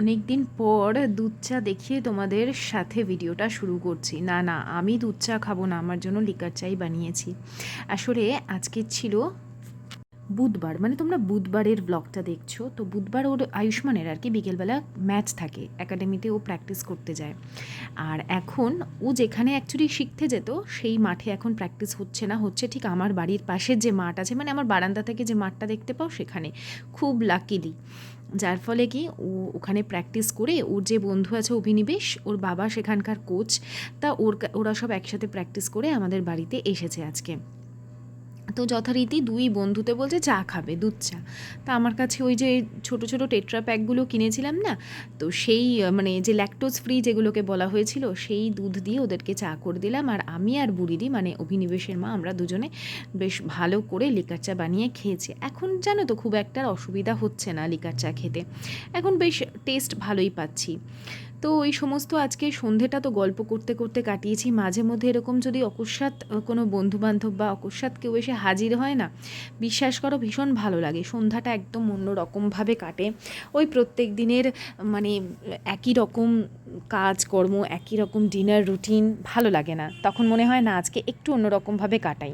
অনেক দিন পর দুধ চা দেখিয়ে তোমাদের সাথে ভিডিওটা শুরু করছি। না না, আমি দুধ চা খাব না, আমার জন্য লিকার চাই বানিয়েছি। আসলে আজকে ছিল বুধবার মানে তোমরা বুধবারের ব্লগটা দেখছ, তো বুধবার ওর আয়ুষ্মানের আর কি বিকেলবেলা ম্যাচ থাকে, একাডেমিতে ও প্র্যাকটিস করতে যায়। আর এখন ও যেখানে অ্যাকচুয়ালি শিখতে যেত, সেই মাঠে এখন প্র্যাকটিস হচ্ছে না, হচ্ছে ঠিক আমার বাড়ির পাশের যে মাঠ আছে মানে আমার বারান্দা থেকে যে মাঠটা দেখতে পাও সেখানে। খুব লাকিলি যার ফলে কি ও ওখানে প্র্যাকটিস করে ওর যে বন্ধু আছে অভিনিবেশ, ওর বাবা সেখানকার কোচ তা ওর ওরা সব একসাথে প্র্যাকটিস করে আমাদের বাড়িতে এসেছে আজকে। তো যথারীতি দুই বন্ধুতে বলছে চা খাবে, দুধ চা। তা আমার কাছে ওই যে ছোট ছোট টেট্রা প্যাকগুলো কিনেছিলাম না, তো সেই মানে যে ল্যাকটোজ ফ্রি যেগুলোকে বলা হয়েছিল, সেই দুধ দিয়ে ওদেরকে চা করে দিলাম। আর আমি আর বুড়িদি মানে অভিনিবেশের মা, আমরা দুজনে বেশ ভালো করে লিকার চা বানিয়ে খেয়েছি। এখন জানো তো খুব একটা অসুবিধা হচ্ছে না লিকার চা খেতে। এখন বেশ টেস্ট ভালোই পাচ্ছি। তো ওই সমস্ত আজকে সন্ধেটা তো গল্প করতে করতে কাটিয়েছি। মাঝে মধ্যে এরকম যদি অকস্মাৎ কোনো বন্ধুবান্ধব বা অকস্মাৎ কেউ এসে হাজির হয় না, বিশ্বাস করো ভীষণ ভালো লাগে। সন্ধ্যাটা একদম অন্য রকমভাবে কাটে। ওই প্রত্যেক দিনের মানে একই রকম কাজকর্ম, একই রকম ডিনার রুটিন ভালো লাগে না। তখন মনে হয় না, আজকে একটু অন্যরকমভাবে কাটাই।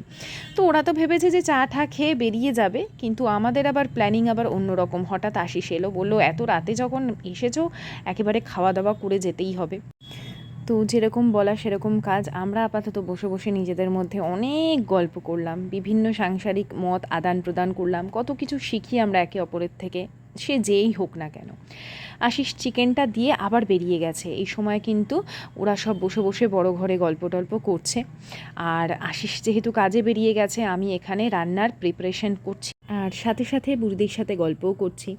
তো ওরা তো ভেবেছে যে চা ঠা খেয়ে বেরিয়ে যাবে, কিন্তু আমাদের আবার প্ল্যানিং আবার অন্যরকম। হঠাৎ আশিস এলো, বলল, এত রাতে যখন এসেছ, একেবারে খাওয়া দাওয়া করে যেতেই হবে। তো যেরকম বলা সেরকম কাজ, আমরা আপাতত বসে বসে নিজেদের মধ্যে অনেক গল্প করলাম, বিভিন্ন সাংসারিক মত আদান প্রদান করলাম, কত কিছু শিখি আমরা একে অপরের থেকে, সে যেই হোক না কেন। আশিস চিকেনটা দিয়ে আবার বেরিয়ে গেছে। এই সময় কিন্তু ওরা সব বসে বসে বড় ঘরে গল্প টল্প করছে। আর আশিস যেহেতু কাজে বেরিয়ে গেছে, আমি এখানে রান্নার প্রিপারেশন করছি। আর সাথে সাথে বুড়িদের সাথে গল্পও করছি।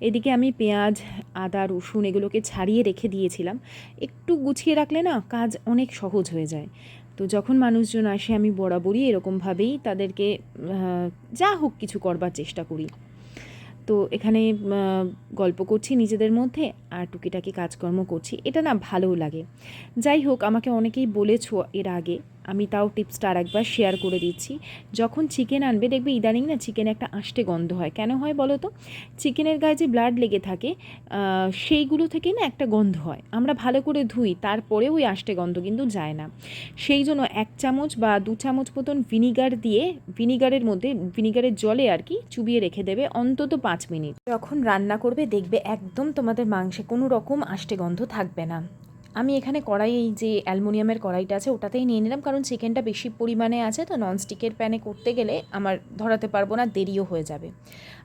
এদিকে আমি পেঁয়াজ, আদা, রসুন এগুলোকে ছাড়িয়ে রেখে দিয়েছিলাম। একটু গুছিয়ে রাখলে না কাজ অনেক সহজ হয়ে যায়। তো যখন মানুষজন আসে আমি বরাবরই এরকমভাবেই তাদেরকে যা হোক কিছু করবার চেষ্টা করি। তো এখানে গল্প করছি নিজেদের মধ্যে আর টুকিটাকি কাজকর্ম করছি। এটা না ভালোও লাগে। যাই হোক, আমাকে অনেকেই বলেছ এর আগে আমি তাও টিপসটা আর একবার শেয়ার করে দিচ্ছি। যখন চিকেন আনবে, দেখবে ইদানিং না চিকেনে একটা আষ্টে গন্ধ হয়। কেন হয় বলো তো? চিকেনের গায়ে যে ব্লাড লেগে থাকে সেইগুলো থেকে না একটা গন্ধ হয়। আমরা ভালো করে ধুই তারপরে ওই আষ্টে গন্ধ কিন্তু যায় না। সেই জন্য এক চামচ বা দু চামচ মতন ভিনিগার দিয়ে ভিনিগারের মধ্যে ভিনিগারের জলে আর কি চুবিয়ে রেখে দেবে অন্তত পাঁচ মিনিট। যখন রান্না করবে, দেখবে একদম তোমাদের মাংসে কোনো রকম আষ্টে গন্ধ থাকবে না। আমি এখানে কড়াই, এই যে অ্যালমোনিয়ামের কড়াইটা আছে, ওটাতেই নিয়ে নিলাম। কারণ চিকেনটা বেশি পরিমাণে আছে, তো ননস্টিকের প্যানে করতে গেলে আমার ধরাতে পারব না, দেরিও হয়ে যাবে।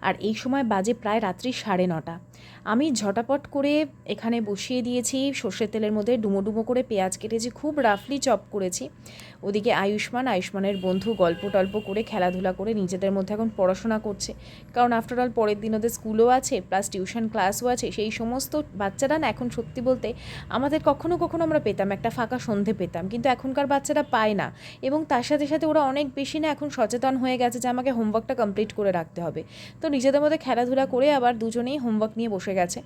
আর এই সময় বাজে প্রায় রাত্রি সাড়ে নটা। আমি ঝটাপট করে এখানে বসিয়ে দিয়েছি, সর্ষের তেলের মধ্যে ডুমো ডুমো করে পেঁয়াজ কেটেছি, খুব রাফলি চপ করেছি। ওদিকে আয়ুষ্মান, আয়ুষ্মানের বন্ধু গল্প টল্প করে খেলাধুলা করে নিজেদের মধ্যে এখন পড়াশোনা করছে। কারণ আফটার অল পরের দিন ওদের স্কুলও আছে প্লাস টিউশন ক্লাসও আছে, সেই সমস্ত বাচ্চারা না এখন সত্যি বলতে আমাদের কখনো কখনো আমরা পেতাম, একটা ফাঁকা সন্ধে পেতাম, কিন্তু এখনকার বাচ্চারা পায় না। এবং তার সাথে সাথে ওরা অনেক বেশি না এখন সচেতন হয়ে গেছে যে আমাকে হোমওয়ার্কটা কমপ্লিট করে রাখতে হবে। তো নিজেদের মধ্যে খেলাধুলা করে আবার দুজনেই হোমওয়ার্ক নিয়ে বসে গেছে।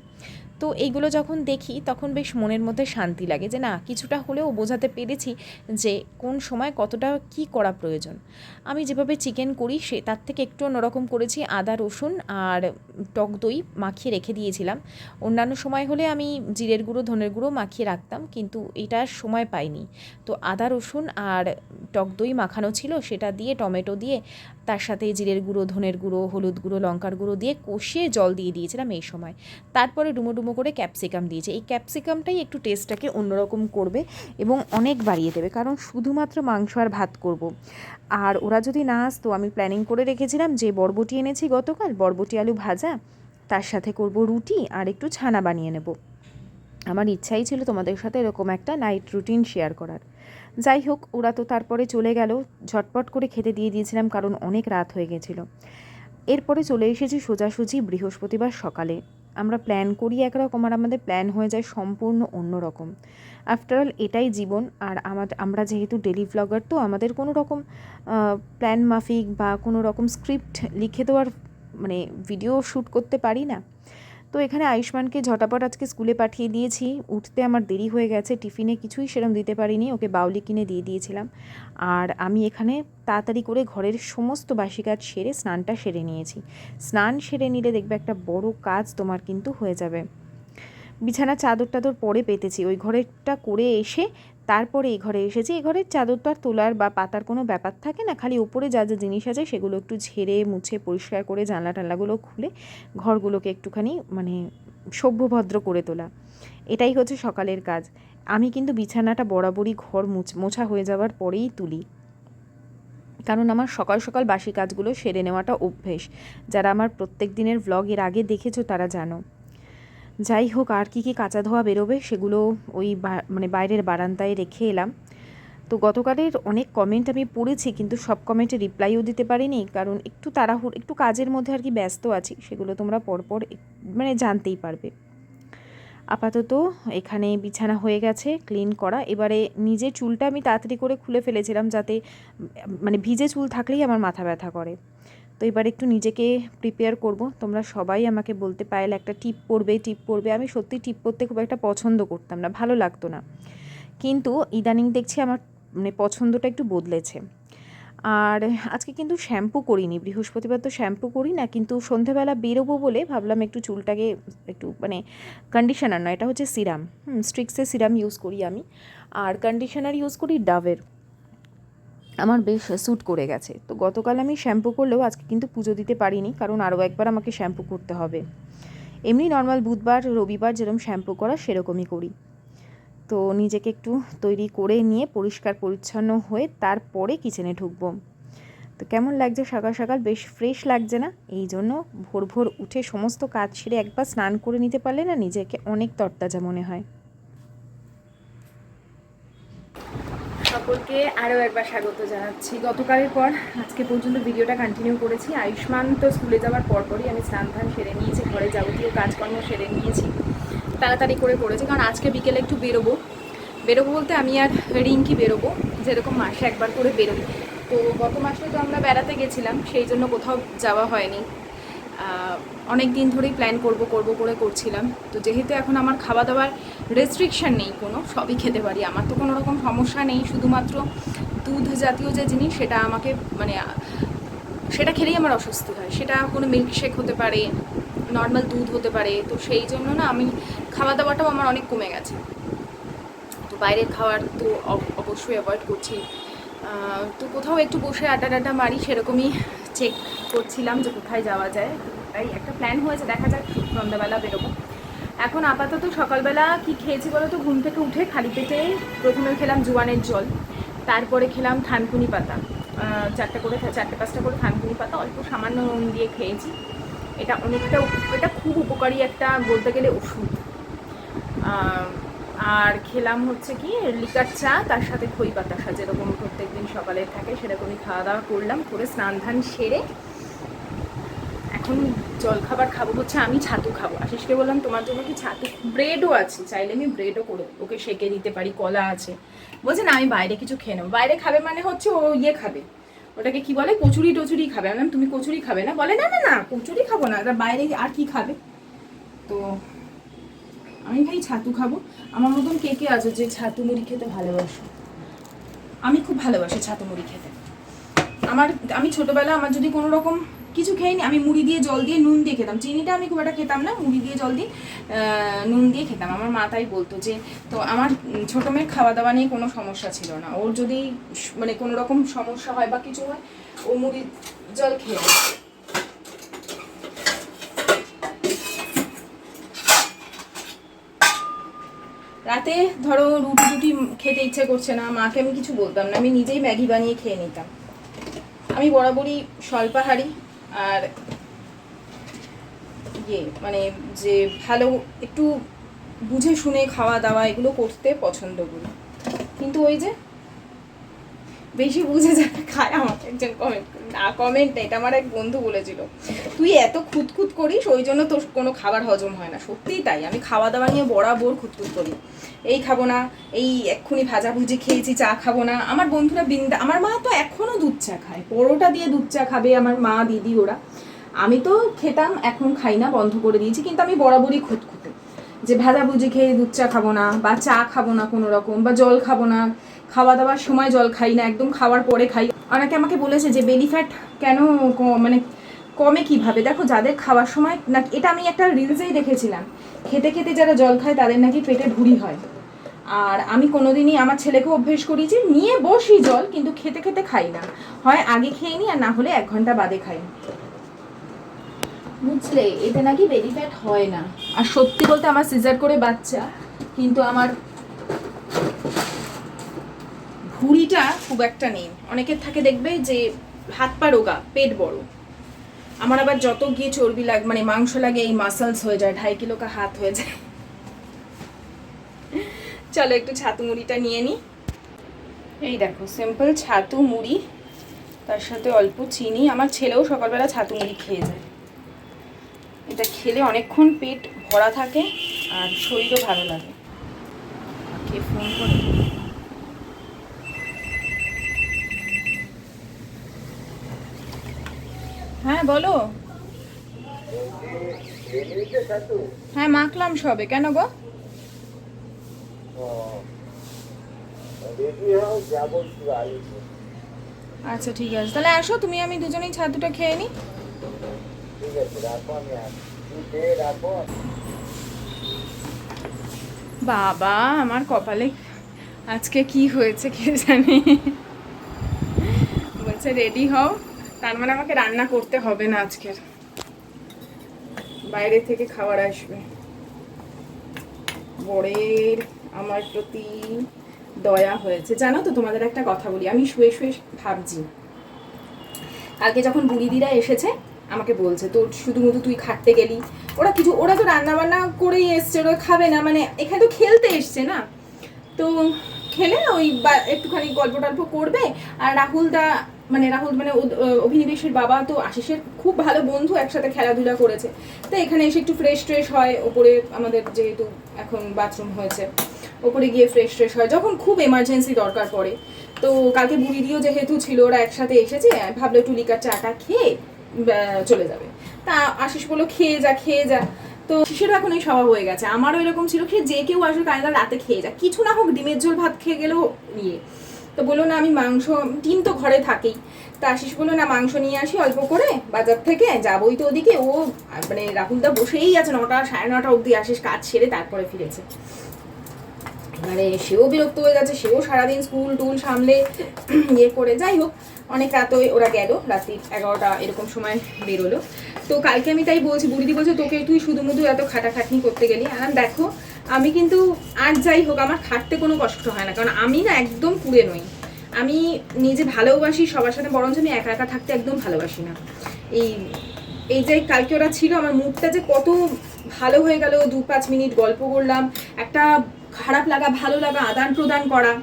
তো এইগুলো যখন দেখি, তখন বেশ মনের মধ্যে শান্তি লাগে যে, না, কিছুটা হলেও বোঝাতে পেরেছি যে, কোন সময় কতটা কি করা প্রয়োজন। আমি যেভাবে চিকেন করি, সে, তার থেকে একটু অন্যরকম করেছি। আদা, রসুন আর টক দই মাখিয়ে রেখে দিয়েছিলাম। অন্যান্য সময় হলে আমি জিরের গুঁড়ো, ধনের গুঁড়ো মাখিয়ে রাখতাম, কিন্তু এটা সময় পাইনি। তো আদা, রসুন আর টক দই মাখানো ছিল, সেটা দিয়ে, টমেটো দিয়ে, তার সাথে জিরের গুঁড়ো, ধনের গুঁড়ো, হলুদ গুঁড়ো, লঙ্কার গুঁড়ো দিয়ে কষিয়ে জল দিয়ে দিয়েছিলাম এই সময়। তারপরে ডুমো ডুমো করে ক্যাপসিকাম দিয়েছে। এই ক্যাপসিকামটাই একটু টেস্টটাকে অন্যরকম করবে এবং অনেক বাড়িয়ে দেবে। কারণ শুধুমাত্র মাংস আর ভাত করব। আর ওরা যদি না আসতো, আমি প্ল্যানিং করে রেখেছিলাম যে বরবটি এনেছি গতকাল, বরবটি আলু ভাজা, তার সাথে করব রুটি আর একটু ছানা বানিয়ে নেব। আমার ইচ্ছাই ছিল তোমাদের সাথে এরকম একটা নাইট রুটিন শেয়ার করার। যাই হোক, ওরা তো তারপরে চলে গেল। ঝটপট করে খেতে দিয়ে দিয়েছিলাম কারণ অনেক রাত হয়ে গেছিল। এরপরে চলে এসেছি সোজাসুজি বৃহস্পতিবার সকালে। আমরা প্ল্যান করি একরকম আর আমাদের প্ল্যান হয়ে যায় সম্পূর্ণ অন্য রকম। আফটারঅল এটাই জীবন আর আমাদের আমরা যেহেতু ডেলি ভ্লগার তো আমাদের কোনো রকম প্ল্যান মাফিক বা কোনো রকম স্ক্রিপ্ট লিখে দেওয়ার মানে ভিডিও শ্যুট করতে পারি না। তো এখানে আয়ুষ্মানকে ঝটাপট আজকে স্কুলে পাঠিয়ে দিয়েছি। উঠতে আমার দেরি হয়ে গেছে, টিফিনে কিছুই সেরম দিতে পারিনি, ওকে বাউলি কিনে দিয়ে দিয়েছিলাম। আর আমি এখানে তাড়াতাড়ি করে ঘরের সমস্ত বাসি কাজ সেরে স্নানটা সেরে নিয়েছি। স্নান সেরে নিলে দেখবে একটা বড় কাজ তোমার কিন্তু হয়ে যাবে। বিছানা চাদর টাদর পরে পেতেছি। ওই ঘরেরটা করে এসে তারপরে এই ঘরে এসেছি। এই ঘরের চাদর তো আর তোলার বা পাতার কোনো ব্যাপার থাকে না। খালি ওপরে যা যা জিনিস আছে সেগুলো একটু ঝেড়ে, মুছে, পরিষ্কার করে জানলা টানলাগুলো খুলে ঘরগুলোকে একটুখানি মানে সভ্যভদ্র করে তোলা। এটাই হচ্ছে সকালের কাজ। আমি কিন্তু বিছানাটা বরাবরই ঘর মুছ হয়ে যাওয়ার পরেই তুলি। কারণ আমার সকাল সকাল বাসি কাজগুলো সেরে নেওয়াটা অভ্যেস। যারা আমার প্রত্যেক দিনের ভ্লগ এর আগে দেখেছ তারা জানো। যাই হোক, আর কি কি কাঁচা ধোয়া বেরোবে সেগুলো ওই মানে বাইরের বারান্দায় রেখে এলাম। তো গতকালের অনেক কমেন্ট আমি পড়েছি, কিন্তু সব কমেন্টে রিপ্লাইও দিতে পারিনি, কারণ একটু তাড়াহুড়, একটু কাজের মধ্যে আর কি ব্যস্ত আছি, সেগুলো তোমরা পরপর মানে জানতেই পারবে। আপাতত এখানে বিছানা হয়ে গেছে ক্লিন করা। এবারে নিজের চুলটা আমি তাড়াতাড়ি করে খুলে ফেলেছিলাম যাতে মানে ভিজে চুল থাকলেই আমার মাথা ব্যথা করে। তো এবার একটু নিজেকে প্রিপেয়ার করব। তোমরা সবাই আমাকে বলতে পারলে একটা টিপ পরবে টিপ পড়বে। আমি সত্যি টিপ পড়তে খুব একটা পছন্দ করতাম না, ভালো লাগতো না। কিন্তু ইদানিং দেখছি আমার মানে পছন্দটা একটু বদলেছে। আর আজকে কিন্তু শ্যাম্পু করিনি, বৃহস্পতিবার তো শ্যাম্পু করি না, কিন্তু সন্ধেবেলা বেরোবো বলে ভাবলাম একটু চুলটাকে একটু মানে কন্ডিশনার নয় এটা হচ্ছে সিরাম হুম স্ট্রিক্সের সিরাম ইউজ করি আমি। আর কন্ডিশনার ইউজ করি ডাভের আমার বেশ স্যুট করে গেছে। তো গতকাল আমি শ্যাম্পু করলেও আজকে কিন্তু পুজো দিতে পারিনি, কারণ আরও একবার আমাকে শ্যাম্পু করতে হবে। এমনি নর্মাল বুধবার, রবিবার যেরকম শ্যাম্পু করা সেরকমই করি। তো নিজেকে একটু তৈরি করে নিয়ে পরিষ্কার পরিচ্ছন্ন হয়ে তারপরে কিচেনে ঢুকবো। তো কেমন লাগছে? সকাল সকাল বেশ ফ্রেশ লাগছে না? এই জন্য ভোর ভোর উঠে সমস্ত কাজ সেরে একবার স্নান করে নিতে পারলে না নিজেকে অনেক তরতাজা মনে হয়। সকলকে আরও একবার স্বাগত জানাচ্ছি। গতকালের পর আজকে পর্যন্ত ভিডিওটা কন্টিনিউ করেছি। আয়ুষ্মান তো স্কুলে যাওয়ার পরপরই আমি স্নান ধান সেরে নিয়েছি, ঘরে যাবতীয় কাজকর্ম সেরে নিয়েছি, তাড়াতাড়ি করে করেছি। কারণ আজকে বিকেলে একটু বেরোবো। বেরোবো বলতে আমি আর রিঙ্কি বেরোবো, যেরকম মাসে একবার করে বেরোবো তো গত মাসে তো আমরা বেড়াতে গেছিলাম, সেই জন্য কোথাও যাওয়া হয়নি। অনেক দিন ধরেই প্ল্যান করব করব করে করছিলাম। তো যেহেতু এখন আমার খাওয়া দাওয়ার রেস্ট্রিকশন নেই কোনো, সবই খেতে পারি। আমার তো কোনো রকম সমস্যা নেই, শুধুমাত্র দুধ জাতীয় যে জিনিস সেটা আমাকে মানে সেটা খেলেই আমার অস্বস্তি হয়। সেটা কোনো মিল্কশেক হতে পারে নর্মাল দুধ হতে পারে, তো সেই জন্য না আমি খাওয়া দাওয়াটাও আমার অনেক কমে গেছে। তো বাইরের খাওয়ার তো অব- অবশ্যই অ্যাভয়েড করছি। তো কোথাও একটু বসে আড্ডা টাড্ডা মারি, সেরকমই চেক করছিলাম যে কোথায় যাওয়া যায়। তাই একটা প্ল্যান হয়েছে, দেখা যাক, সন্ধ্যাবেলা বেরোবো। এখন আপাতত সকালবেলা কি খেয়েছি বলো তো ঘুম থেকে উঠে খালি পেটে প্রথমে খেলাম জোয়ানের জল, তারপরে খেলাম থানকুনি পাতা। চারটে করে চারটে পাঁচটা করে থানকুনি পাতা অল্প সামান্য নুন দিয়ে খেয়েছি। এটা অনেকটা এটা খুব উপকারী একটা বলতে গেলে ওষুধ। আর খেলাম হচ্ছে কি লিকার চা, তার সাথে খই পাতা বাতাসা যেরকম প্রত্যেকদিন সকালে থাকে, সেরকমই খাওয়া দাওয়া করলাম, করে স্নান ধান সেরে এখন জল খাবার খাব হচ্ছে আমি ছাতু খাব। আশিসকে বললাম, তোমার জন্য কি ছাতু? ব্রেডও আছে, চাইলে আমি ব্রেডও করে। ওকে সেকে দিতে পারি, কলা আছে। বলছে, না, আমি বাইরে কিছু খেয়ে নেব। বাইরে খাবে মানে হচ্ছে ও ইয়ে খাবে। ওটাকে কি বলে? কচুরি টচুরি খাবে। আমি তুমি কচুরি খাবে না? বলে, না না না, কচুরি খাব না। তা বাইরে আর কি খাবে? তো আমি খাই ছাতু খাব। আমার মতন কে কে আছে যে ছাতু মুড়ি খেতে ভালোবাসো? আমি খুব ভালোবাসি ছাতু মুড়ি খেতে। আমার, আমি ছোটবেলা আমার যদি কোনো রকম কিছু খেয়ে আমি মুড়ি দিয়ে জল দিয়ে নুন দিয়ে খেতাম। চিনিটা আমি খুব একটা খেতাম না, মুড়ি দিয়ে জল দিয়ে নুন দিয়ে খেতাম। আমার মা তাই বলতো যে, তো আমার ছোট মেয়ের খাওয়া দাওয়া নিয়ে কোনো সমস্যা ছিল না। ওর যদি মানে কোনো রকম সমস্যা হয় বা কিছু হয়, ও মুড়ি জল খেয়ে। রাতে ধরো রুটি টুটি খেতে ইচ্ছে করছে না, মাকে আমি কিছু বলতাম না, আমি নিজেই ম্যাগি বানিয়ে খেয়ে নিতাম। আমি বরাবরই স্বল্পাহারি আর ইয়ে মানে যে ভালো একটু বুঝে শুনে খাওয়া দাওয়া এগুলো করতে পছন্দ করি। কিন্তু ওই যে বেশি বুঝে যাবে, খায় আমাকে, একজন কমেন্ট না কমেন্ট এটা আমার এক বন্ধু বলেছিল। তুই এত খুঁতখুত করিস, ওই জন্য তোর কোনো খাবার হজম হয় না, সত্যিই তাই, আমি খাওয়া দাওয়া নিয়ে বরাবর খুঁতখুত করি। এই খাব না, এই এক্ষুনি ভাজাভুজি খেয়েছি, চা খাব না। আমার বন্ধুরা বিন্দা, আমার মা তো এখনও দুধ চা খায়, পরোটা দিয়ে দুধ চা খাবে আমার মা, দিদি, ওরা। আমি তো খেতাম, এখন খাই না, বন্ধ করে দিয়েছি, কিন্তু আমি বরাবরই খুঁতখুঁতে। যে ভাজাভুজি খেয়ে দুধ চা খাব না, বা চা খাব না কোনো রকম, বা জল খাব না খাওয়া দাওয়ার সময় জল খাই না, একদম খাওয়ার পরে খাই। অনেকে আমাকে বলেছে যে বেলি ফ্যাট কেন মানে কমে কীভাবে? দেখো, যাদের খাওয়ার সময় না এটা আমি একটা রিলসেই দেখেছিলাম। খেতে খেতে যারা জল খায়, তাদের নাকি পেটে ভুঁড়ি হয়। আর আমি কোনোদিনই আমার ছেলেকে অভ্যেস করি যে, নিয়ে বসি জল, কিন্তু খেতে খেতে খাই না। হয় আগে খেয়ে নিই আর না হলে এক ঘণ্টা বাদে খাই। বুঝলে, এতে নাকি বেবি ফ্যাট হয় না। আর সত্যি বলতে আমার সিজার করে বাচ্চা, কিন্তু আমার ভুঁড়িটা খুব একটা নেই। অনেকের থাকে দেখবে যে হাত পা রোগা, পেট বড়। আমার আবার যত গিয়ে চর্বি লাগ মানে মাংস লাগে, এই মাসলস হয়ে যায়, ঢাই কিলো কা হাত হয়ে যায়। চলো একটু ছাতু মুড়িটা নিয়ে নিই এই দেখো সিম্পল ছাতু মুড়ি, তার সাথে অল্প চিনি। আমার ছেলেও সকালবেলা ছাতু মুড়ি খেয়ে যায়। এটা খেলে অনেকক্ষণ পেট ভরা থাকে আর শরীরও ভালো লাগে। কে ফোন করে? হ্যাঁ বলো। হ্যাঁ মাখলাম সবে। কেন গো? আচ্ছা ঠিক আছে। তাহলে আসো, তুমি আমি দুজনেই ছাতুটা খেয়ে নিই বাবা, আমার কপালে আজকে কি হয়েছে কে জানে? বলছে, রেডি হও। তার মানে আমাকে রান্না করতে হবে না আজকের। বাইরে থেকে খাবার আসবে। বরের আমার প্রতি দয়া হয়েছে। জানো তো, তোমাদের একটা কথা বলি। আমি শুয়ে শুয়ে ভাবছি। কালকে যখন বুড়িদিরা এসেছে, আমাকে বলছে, তোর শুধু তুই খাটতে গেলি। ওরা কিছু, ওরা তো রান্না বান্না করেই এসছে, ওরা খাবে না। মানে এখানে তো খেলতে এসছে না। তো খেলে ওই একটুখানি গল্প টল্প করবে। আর রাহুল দা মানে রাহুল মানে অভিনিবেশের বাবা তো আশিসের খুব ভালো বন্ধু একসাথে খেলাধুলা করেছে। তো এখানে এসে একটু ফ্রেশ ট্রেশ হয়, ওপরে আমাদের যেহেতু এখন বাথরুম হয়েছে, ওপরে গিয়ে ফ্রেশ ট্রেশ হয়, যখন খুব এমার্জেন্সি দরকার পড়ে। তো কালকে বুড়ি দিয়েও যেহেতু ছিল, ওরা একসাথে এসেছে ভাবলো একটু লিকার চাটা খেয়ে চলে যাবে। তা আশিস বলল, খেয়ে যা খেয়ে যা। তো শিশুর এখন এই স্বভাব হয়ে গেছে। আমারও এরকম ছিল, খেয়ে যে কেউ আসবে কায়দা রাতে খেয়ে যা। কিছু না হোক, ডিমের ঝোল ভাত খেয়ে গেলেও ইয়ে তো বলল, না, আমি মাংস, ডিম তো ঘরে থাকেই। তা আশিস বলল, না, মাংস নিয়ে আসি অল্প করে, বাজার থেকে যাবোই তো ওদিকে। ও মানে রাহুলদা বসেই আছে, নটা, সাড়ে নটা অবধি আশিস কাজ সেরে তারপরে ফিরেছে। মানে সেও বিরক্ত হয়ে গেছে, সেও সারাদিন স্কুল টুল সামলে ইয়ে করে, যাই হোক, অনেক রাত ওরা গেল, রাত্রি এগারোটা এরকম সময় বেরোলো। তো কালকে আমি তাই বলছি, বুড়িদি বলছে, তোকে তুই শুধু মুধু এত খাটাখাটনি করতে গেলি? আর দেখো আমি কিন্তু আর যাই হোক, আমার খাটতে কোনো কষ্ট হয় না। কারণ আমি না একদম কুড়ে নই। আমি নিজে ভালোবাসি সবার সাথে, বরঞ্চ আমি একা একা থাকতে একদম ভালোবাসি না। এই এই যে কালকে ওরা ছিল, আমার মুডটা যে কত ভালো হয়ে গেল। দু পাঁচ মিনিট গল্প করলাম, একটা খারাপ লাগা, ভালো লাগা, আদান প্রদান করা।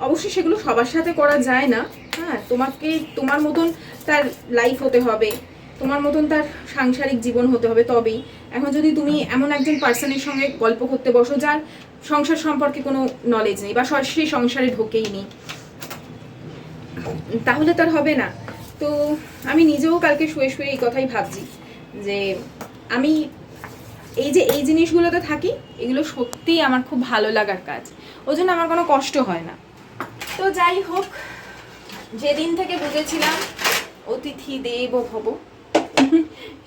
অবশ্যই সেগুলো সবার সাথে করা যায় না। হ্যাঁ তোমাকে, তোমার মতন তার লাইফ হতে হবে। তোমার মতন তার সাংসারিক জীবন হতে হবে তবেই। এখন যদি তুমি এমন একজন পার্সনের সঙ্গে গল্প করতে বসো যার সংসার সম্পর্কে কোনো নলেজ নেই বা সরাসরি সংসারে ঢোকেই নেই, তাহলে তার হবে না। তো আমি নিজেও কালকে শুয়ে শুয়ে এই কথাই ভাবছি যে আমি এই যে এই জিনিসগুলোতে থাকি, এগুলো সত্যিই আমার খুব ভালো লাগার কাজ। ওই জন্য আমার কোনো কষ্ট হয় না। তো যাই হোক, যেদিন থেকে বুঝেছিলাম অতিথি দেব ভব,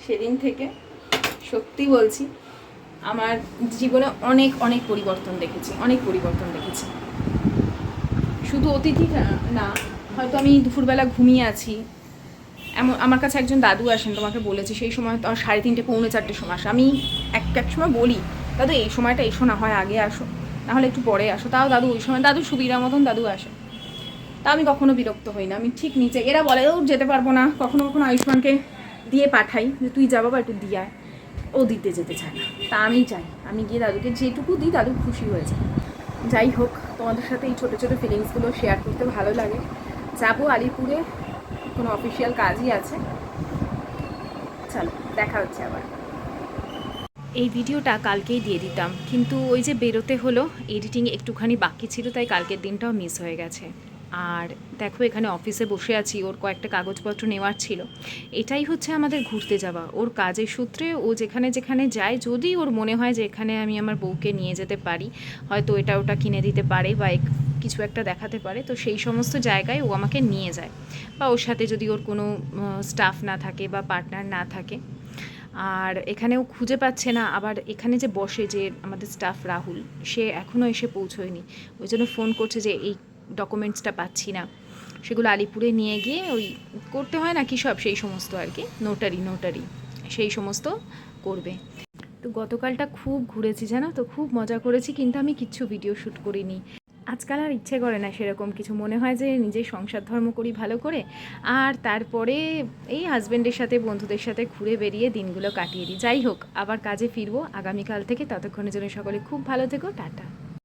সেদিন থেকে সত্যি বলছি, আমার জীবনে অনেক অনেক পরিবর্তন দেখেছি, অনেক পরিবর্তন দেখেছি। শুধু অতিথি না- হয়তো আমি দুপুরবেলা ঘুমিয়ে আছি। এমন, আমার কাছে একজন দাদু আসেন, তোমাকে বলেছি, সেই সময় তো সাড়ে তিনটে, পৌনে চারটে সময় আসে। আমি এক এক সময় বলি, দাদু, এই সময়টা এসো না, হয় আগে আসো, নাহলে একটু পরে আসো। তাও দাদু ওই সময়, দাদু সুবিধা মতন দাদু আসে। তা আমি কখনো বিরক্ত হই না, আমি ঠিক নিচে, এরা বলে যেতে পারব না। কখনো কখনো আয়ুষ্মানকে দিয়ে পাঠাই, যে, তুই যা বাবা, একটু দিয়ে আয়। ও দিতে যেতে চায় না। তা আমি চাই। আমি গিয়ে দাদুকে যেটুকু দিই, দাদু খুশি হয়ে যায়। যাই হোক, তোমাদের সাথে এই ছোটো ছোটো ফিলিংসগুলো শেয়ার করতে ভালো লাগে। যাব আলিপুরে, কোনো অফিসিয়াল কাজই আছে। চলো, দেখা হচ্ছে আবার। এই ভিডিওটা কালকেই দিয়ে দিতাম, কিন্তু ওই যে বেরোতে হলো এডিটিং একটুখানি বাকি ছিল, তাই কালকের দিনটাও মিস হয়ে গেছে। আর দেখো এখানে অফিসে বসে আছি, ওর কয়েকটা কাগজপত্র নেওয়ার ছিল। এটাই হচ্ছে আমাদের ঘুরতে যাওয়া। ওর কাজের সূত্রে ও যেখানে যেখানে যায়, যদি ওর মনে হয় যে এখানে আমি আমার বউকে নিয়ে যেতে পারি, হয়তো এটা ওটা কিনে দিতে পারে বা কিছু একটা দেখাতে পারে, তো সেই সমস্ত জায়গায় ও আমাকে নিয়ে যায়। বা ওর সাথে যদি ওর কোনো স্টাফ না থাকে বা পার্টনার না থাকে। আর এখানেও খুঁজে পাচ্ছে না, আবার এখানে যে বসে যে আমাদের স্টাফ রাহুল, সে এখনও এসে পৌঁছোয়নি। ওই জন্য ফোন করছে যে এই ডকুমেন্টসটা পাচ্ছি না। সেগুলো আলিপুরে নিয়ে গিয়ে ওই করতে হয় না কি সব? সেই সমস্ত আর কি। নোটারি নোটারি সেই সমস্ত করবে। তো গতকালটা খুব ঘুরেছি, জানো তো? খুব মজা করেছি, কিন্তু আমি কিচ্ছু ভিডিও শ্যুট করিনি। আজকাল আর ইচ্ছে করে না সেরকম কিছু। মনে হয় যে নিজের সংসার ধর্ম করি ভালো করে, আর তারপরে এই হাজব্যান্ডের সাথে, বন্ধুদের সাথে ঘুরে বেরিয়ে দিনগুলো কাটিয়ে দিই। যাই হোক, আবার কাজে ফিরবো। আগামীকাল থেকে ততক্ষণের জন্য সকলে খুব ভালো থেকো। টাটা।